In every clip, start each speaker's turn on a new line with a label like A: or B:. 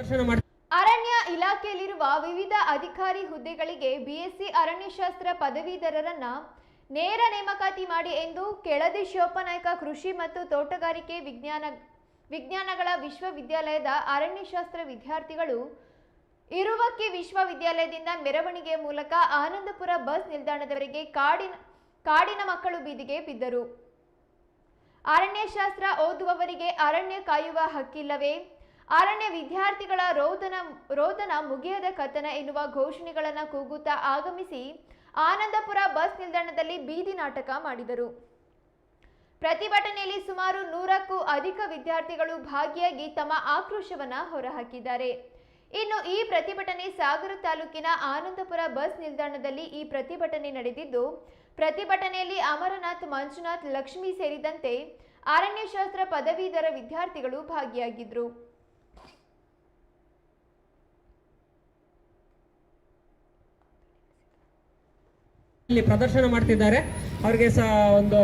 A: ಅರಣ್ಯ ಇಲಾಖೆಯಲ್ಲಿರುವ ವಿವಿಧ ಅಧಿಕಾರಿ ಹುದ್ದೆಗಳಿಗೆ ಬಿಎಸ್ಸಿ ಅರಣ್ಯಶಾಸ್ತ್ರ ಪದವೀಧರರನ್ನ ನೇರ ನೇಮಕಾತಿ ಮಾಡಿ ಎಂದು ಕೆಳದಿ ಶಿವಪ್ಪನಾಯಕ ಕೃಷಿ ಮತ್ತು ತೋಟಗಾರಿಕೆ ವಿಜ್ಞಾನ, ವಿಜ್ಞಾನಗಳ ವಿಶ್ವವಿದ್ಯಾಲಯದ ಅರಣ್ಯಶಾಸ್ತ್ರ ವಿದ್ಯಾರ್ಥಿಗಳು ಇರುವಕ್ಕಿ ವಿಶ್ವವಿದ್ಯಾಲಯದಿಂದ ಮೆರವಣಿಗೆ ಮೂಲಕ ಆನಂದಪುರ ಬಸ್ ನಿಲ್ದಾಣದವರೆಗೆ ಕಾಡಿನ ಕಾಡಿನ ಮಕ್ಕಳು ಬೀದಿಗೆ ಬಿದ್ದರು. ಅರಣ್ಯಶಾಸ್ತ್ರ ಓದುವವರಿಗೆ ಅರಣ್ಯ ಕಾಯುವ ಹಕ್ಕಿಲ್ಲವೇ? ಅರಣ್ಯ ವಿದ್ಯಾರ್ಥಿಗಳ ರೋದನ ರೋದನ ಮುಗಿಯದ ಕಥನ ಎನ್ನುವ ಘೋಷಣೆಗಳನ್ನು ಕೂಗುತ್ತಾ ಆಗಮಿಸಿ ಆನಂದಪುರ ಬಸ್ ನಿಲ್ದಾಣದಲ್ಲಿ ಬೀದಿ ನಾಟಕ ಮಾಡಿದರು. ಪ್ರತಿಭಟನೆಯಲ್ಲಿ ಸುಮಾರು ನೂರಕ್ಕೂ ಅಧಿಕ ವಿದ್ಯಾರ್ಥಿಗಳು ಭಾಗಿಯಾಗಿ ತಮ್ಮ ಆಕ್ರೋಶವನ್ನ ಹೊರಹಾಕಿದ್ದಾರೆ. ಇನ್ನು ಈ ಪ್ರತಿಭಟನೆ ಸಾಗರ ತಾಲೂಕಿನ ಆನಂದಪುರ ಬಸ್ ನಿಲ್ದಾಣದಲ್ಲಿ ಈ ಪ್ರತಿಭಟನೆ ನಡೆದಿದ್ದು, ಪ್ರತಿಭಟನೆಯಲ್ಲಿ ಅಮರನಾಥ್, ಮಂಜುನಾಥ್, ಲಕ್ಷ್ಮಿ ಸೇರಿದಂತೆ ಅರಣ್ಯಶಾಸ್ತ್ರ ಪದವೀಧರ ವಿದ್ಯಾರ್ಥಿಗಳು ಭಾಗಿಯಾಗಿದ್ರು.
B: ಇಲ್ಲಿ ಪ್ರದರ್ಶನ ಮಾಡ್ತಿದ್ದಾರೆ. ಅವ್ರಿಗೆ ಸಹ ಒಂದು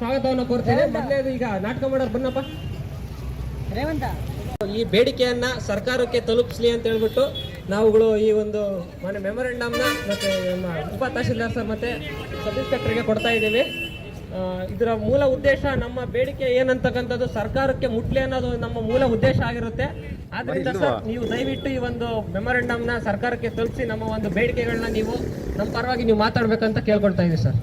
B: ಸ್ವಾಗತವನ್ನು ಕೋರ್ತೇನೆ. ಮೊದಲೇದು ಈಗ ನಾಟಕ ಮಾಡೋರು ಬನ್ನಪ್ಪ.
C: ರೇವಂತ
B: ಈ ಬೇಡಿಕೆಯನ್ನ ಸರ್ಕಾರಕ್ಕೆ ತಲುಪಿಸ್ಲಿ ಅಂತ ಹೇಳ್ಬಿಟ್ಟು ನಾವುಗಳು ಈ ಒಂದು ಮನೆ ಮೆಮೊರೆಂಡಮ್ನ ಮತ್ತೆ ನಮ್ಮ ಉಪ ತಹಶೀಲ್ದಾರ್ ಸರ್ ಮತ್ತೆ ಸಬ್ ಇನ್ಸ್ಪೆಕ್ಟರ್ಗೆ ಕೊಡ್ತಾ ಇದ್ದೀವಿ. ಇದರ ಮೂಲ ಉದ್ದೇಶ ನಮ್ಮ ಬೇಡಿಕೆ ಏನಂತಕ್ಕಂಥದ್ದು ಸರ್ಕಾರಕ್ಕೆ ಮುಟ್ಲಿ ಅನ್ನೋದು ನಮ್ಮ ಮೂಲ ಉದ್ದೇಶ ಆಗಿರುತ್ತೆ. ಆದ್ರಿಂದ ಸರ್ ನೀವು ದಯವಿಟ್ಟು ಈ ಒಂದು ಮೆಮೊರೆಂಡಮ್ನ ಸರ್ಕಾರಕ್ಕೆ ತಲುಪಿಸಿ ನಮ್ಮ ಒಂದು ಬೇಡಿಕೆಗಳನ್ನ ನೀವು ನಮ್ಮ ಪರವಾಗಿ ನೀವು ಮಾತಾಡ್ಬೇಕಂತ ಕೇಳ್ಕೊಳ್ತಾ ಇದ್ದೀವಿ ಸರ್.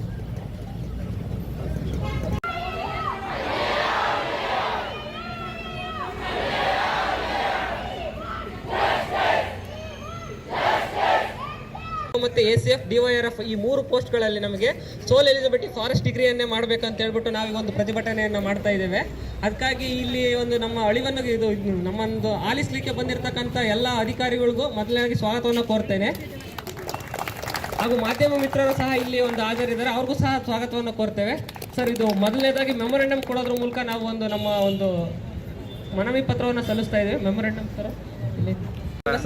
B: ಮತ್ತೆ A C F DYR F ಈ ಮೂರು ಪೋಸ್ಟ್ಗಳಲ್ಲಿ ನಮಗೆ ಸೋಲ್ ಎಲಿಜಿಬಿಲಿಟಿ ಫಾರೆಸ್ಟ್ ಡಿಗ್ರಿಯನ್ನೇ ಅಂತ ಹೇಳ್ಬಿಟ್ಟು ನಾವು ಒಂದು ಪ್ರತಿಭಟನೆಯನ್ನು ಮಾಡ್ತಾ ಇದ್ದೇವೆ. ಅದಕ್ಕಾಗಿ ಇಲ್ಲಿ ಒಂದು ನಮ್ಮ ಅಳಿವನ್ನು ಇದು ನಮ್ಮೊಂದು ಆಲಿಸ್ಲಿಕ್ಕೆ ಬಂದಿರತಕ್ಕಂಥ ಎಲ್ಲ ಅಧಿಕಾರಿಗಳಿಗೂ ಮೊದಲನೇ ಸ್ವಾಗತವನ್ನು ಕೋರ್ತೇನೆ. ಹಾಗೂ ಮಾಧ್ಯಮ ಮಿತ್ರರು ಸಹ ಇಲ್ಲಿ ಒಂದು ಹಾಜರಿದ್ದಾರೆ. ಅವ್ರಿಗೂ ಸಹ ಸ್ವಾಗತವನ್ನು ಕೋರ್ತೇವೆ. ಸರ್, ಇದು ಮೊದಲನೇದಾಗಿ ಮೆಮೊರೆಂಡಮ್ ಕೊಡೋದ್ರ ಮೂಲಕ ನಾವು ಒಂದು ನಮ್ಮ ಒಂದು ಮನವಿ ಪತ್ರವನ್ನು ಸಲ್ಲಿಸ್ತಾ ಇದ್ದೇವೆ. ಮೆಮೊರೆಂಡಮ್ ಸರ್, ಇಲ್ಲಿ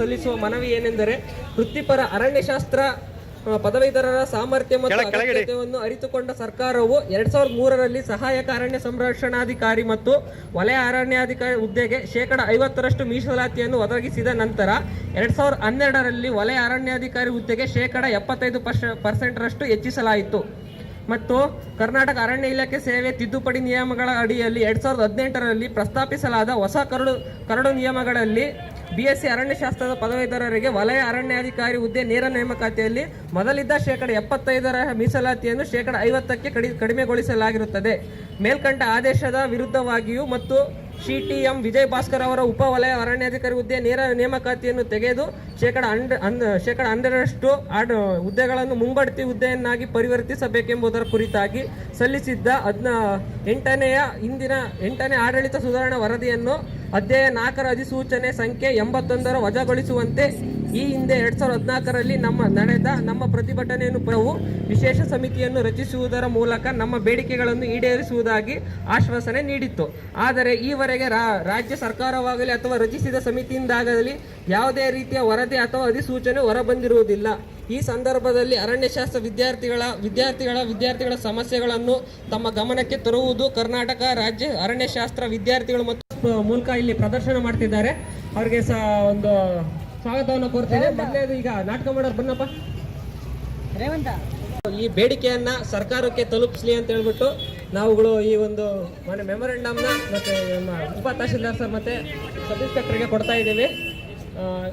B: ಸಲ್ಲಿಸುವ ಮನವಿ ಏನೆಂದರೆ ವೃತ್ತಿಪರ ಅರಣ್ಯಶಾಸ್ತ್ರ ಪದವೀಧರರ ಸಾಮರ್ಥ್ಯ ಮತ್ತು ಅಗತ್ಯತೆಯನ್ನು ಅರಿತುಕೊಂಡ ಸರ್ಕಾರವು ಎರಡ್ ಸಾವಿರದ ಮೂರರಲ್ಲಿ ಸಹಾಯಕ ಅರಣ್ಯ ಸಂರಕ್ಷಣಾಧಿಕಾರಿ ಮತ್ತು ವಲಯ ಅರಣ್ಯಾಧಿಕಾರಿ ಹುದ್ದೆಗೆ ಶೇಕಡ ಐವತ್ತರಷ್ಟು ಮೀಸಲಾತಿಯನ್ನು ಒದಗಿಸಿದ ನಂತರ ಎರಡ್ ಸಾವಿರದ ಹನ್ನೆರಡರಲ್ಲಿ ವಲಯ ಅರಣ್ಯಾಧಿಕಾರಿ ಹುದ್ದೆಗೆ ಶೇಕಡ ಎಪ್ಪತ್ತೈದು ಪರ್ಸೆಂಟ್ ರಷ್ಟು ಹೆಚ್ಚಿಸಲಾಯಿತು. ಮತ್ತು ಕರ್ನಾಟಕ ಅರಣ್ಯ ಇಲಾಖೆ ಸೇವೆ ತಿದ್ದುಪಡಿ ನಿಯಮಗಳ ಅಡಿಯಲ್ಲಿ ಎರಡ್ ಸಾವಿರದ ಹದಿನೆಂಟರಲ್ಲಿ ಪ್ರಸ್ತಾಪಿಸಲಾದ ಹೊಸ ಕರಡು ಕರಡು ನಿಯಮಗಳಲ್ಲಿ ಬಿಎಸ್ಸಿ ಅರಣ್ಯಶಾಸ್ತ್ರದ ಪದವೀಧರರಿಗೆ ವಲಯ ಅರಣ್ಯಾಧಿಕಾರಿ ಹುದ್ದೆ ನೇರ ನೇಮಕಾತಿಯಲ್ಲಿ ಮೊದಲಿದ್ದ ಶೇಕಡ ಎಪ್ಪತ್ತೈದರ ಮೀಸಲಾತಿಯನ್ನು ಶೇಕಡ ಐವತ್ತಕ್ಕೆ ಕಡಿ, ಕಡಿಮೆಗೊಳಿಸಲಾಗಿರುತ್ತದೆ. ಮೇಲ್ಕಂಡ ಆದೇಶದ ವಿರುದ್ಧವಾಗಿಯೂ ಮತ್ತು C T M Vijay Bhaskar ಅವರ ಉಪವಲಯ ಅರಣ್ಯಾಧಿಕಾರಿ ಹುದ್ದೆ ನೇರ ನೇಮಕಾತಿಯನ್ನು ತೆಗೆದು ಶೇಕಡ ಹಂಡ್ ಹನ್ ಶೇಕಡ ಹನ್ನೆರಡರಷ್ಟು ಆಡ್ ಹುದ್ದೆಗಳನ್ನು ಮುಂಬಡ್ತಿ ಹುದ್ದೆಯನ್ನಾಗಿ ಪರಿವರ್ತಿಸಬೇಕೆಂಬುದರ ಕುರಿತಾಗಿ ಸಲ್ಲಿಸಿದ್ದ ಅದ್ನ ಎಂಟನೆಯ ಇಂದಿನ ಎಂಟನೇ ಆಡಳಿತ ಸುಧಾರಣಾ ವರದಿಯನ್ನು ಅಧ್ಯಾಯ ನಾಲ್ಕರ ಅಧಿಸೂಚನೆ ಸಂಖ್ಯೆ ಎಂಬತ್ತೊಂದರ ವಜಾಗೊಳಿಸುವಂತೆ ಈ ಹಿಂದೆ ಎರಡ್ ಸಾವಿರದ ಹದಿನಾಲ್ಕರಲ್ಲಿ ನಮ್ಮ ನಡೆದ, ನಮ್ಮ ಪ್ರತಿಭಟನೆಯನ್ನು ನಾವು ವಿಶೇಷ ಸಮಿತಿಯನ್ನು ರಚಿಸುವುದರ ಮೂಲಕ ನಮ್ಮ ಬೇಡಿಕೆಗಳನ್ನು ಈಡೇರಿಸುವುದಾಗಿ ಆಶ್ವಾಸನೆ ನೀಡಿತ್ತು. ಆದರೆ ಈವರೆಗೆ ರಾಜ್ಯ ಸರ್ಕಾರವಾಗಲಿ ಅಥವಾ ರಚಿಸಿದ ಸಮಿತಿಯಿಂದಾಗಲಿ ಯಾವುದೇ ರೀತಿಯ ವರದಿ ಅಥವಾ ಅಧಿಸೂಚನೆ ಹೊರಬಂದಿರುವುದಿಲ್ಲ. ಈ ಸಂದರ್ಭದಲ್ಲಿ ಅರಣ್ಯಶಾಸ್ತ್ರ ವಿದ್ಯಾರ್ಥಿಗಳ ವಿದ್ಯಾರ್ಥಿಗಳ ವಿದ್ಯಾರ್ಥಿಗಳ ಸಮಸ್ಯೆಗಳನ್ನು ತಮ್ಮ ಗಮನಕ್ಕೆ ತರುವುದು ಕರ್ನಾಟಕ ರಾಜ್ಯ ಅರಣ್ಯಶಾಸ್ತ್ರ ವಿದ್ಯಾರ್ಥಿಗಳು ಮತ್ತು ಮೂಲಕ ಇಲ್ಲಿ ಪ್ರದರ್ಶನ ಮಾಡ್ತಿದ್ದಾರೆ. ಅವರಿಗೆ ಸಹ ಒಂದು ಸ್ವಾಗತವನ್ನು ಕೋರ್ತೇನೆ. ಮೊದಲೇ ಈಗ ನಾಟಕ ಮಾಡೋರು ಬನ್ನಪ್ಪ.
C: ರೇವಂತ
B: ಈ ಬೇಡಿಕೆಯನ್ನ ಸರ್ಕಾರಕ್ಕೆ ತಲುಪಿಸ್ಲಿ ಅಂತ ಹೇಳ್ಬಿಟ್ಟು ನಾವುಗಳು ಈ ಒಂದು ಮನೆ ಮೆಮೊರೆಂಡಮ್ನ ಮತ್ತೆ ನಮ್ಮ ಉಪ ತಹಶೀಲ್ದಾರ್ ಸರ್ ಮತ್ತೆ ಸಬ್ ಇನ್ಸ್ಪೆಕ್ಟರ್ಗೆ ಕೊಡ್ತಾ ಇದ್ದೀವಿ.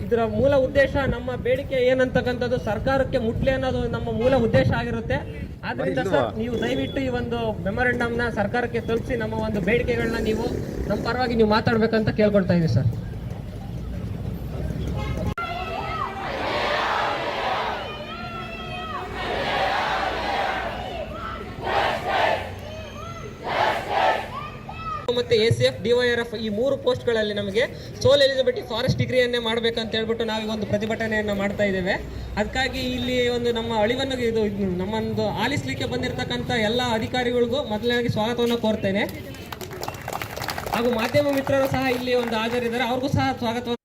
B: ಇದರ ಮೂಲ ಉದ್ದೇಶ ನಮ್ಮ ಬೇಡಿಕೆ ಏನಂತಕ್ಕಂಥದ್ದು ಸರ್ಕಾರಕ್ಕೆ ಮುಟ್ಲಿ ಅನ್ನೋದು ನಮ್ಮ ಮೂಲ ಉದ್ದೇಶ ಆಗಿರುತ್ತೆ. ಆದ್ರಿಂದ ಸರ್ ನೀವು ದಯವಿಟ್ಟು ಈ ಒಂದು ಮೆಮೊರೆಂಡಮ್ನ ಸರ್ಕಾರಕ್ಕೆ ತಲುಪಿಸಿ ನಮ್ಮ ಒಂದು ಬೇಡಿಕೆಗಳನ್ನ ನೀವು ನಮ್ಮ ಪರವಾಗಿ ನೀವು ಮಾತಾಡ್ಬೇಕಂತ ಕೇಳ್ಕೊಳ್ತಾ ಇದ್ದೀವಿ ಸರ್. ಮತ್ತೆ A C F DYR F ಈ ಮೂರು ಪೋಸ್ಟ್ಗಳಲ್ಲಿ ನಮಗೆ ಸೋಲ್ ಎಲಿಜಿಬಿಲಿಟಿ ಫಾರೆಸ್ಟ್ ಡಿಗ್ರಿಯನ್ನೇ ಅಂತ ಹೇಳ್ಬಿಟ್ಟು ನಾವು ಒಂದು ಪ್ರತಿಭಟನೆಯನ್ನು ಮಾಡ್ತಾ ಇದ್ದೇವೆ. ಅದಕ್ಕಾಗಿ ಇಲ್ಲಿ ಒಂದು ನಮ್ಮ ಅಳಿವನ್ನು ಇದು ನಮ್ಮೊಂದು ಆಲಿಸ್ಲಿಕ್ಕೆ ಬಂದಿರತಕ್ಕಂಥ ಎಲ್ಲ ಅಧಿಕಾರಿಗಳಿಗೂ ಮೊದಲನೇ ಸ್ವಾಗತವನ್ನು ಕೋರ್ತೇನೆ. ಹಾಗೂ ಮಾಧ್ಯಮ ಮಿತ್ರರು ಸಹ ಇಲ್ಲಿ ಒಂದು ಹಾಜರಿದ್ದಾರೆ. ಅವ್ರಿಗೂ ಸಹ ಸ್ವಾಗತವನ್ನು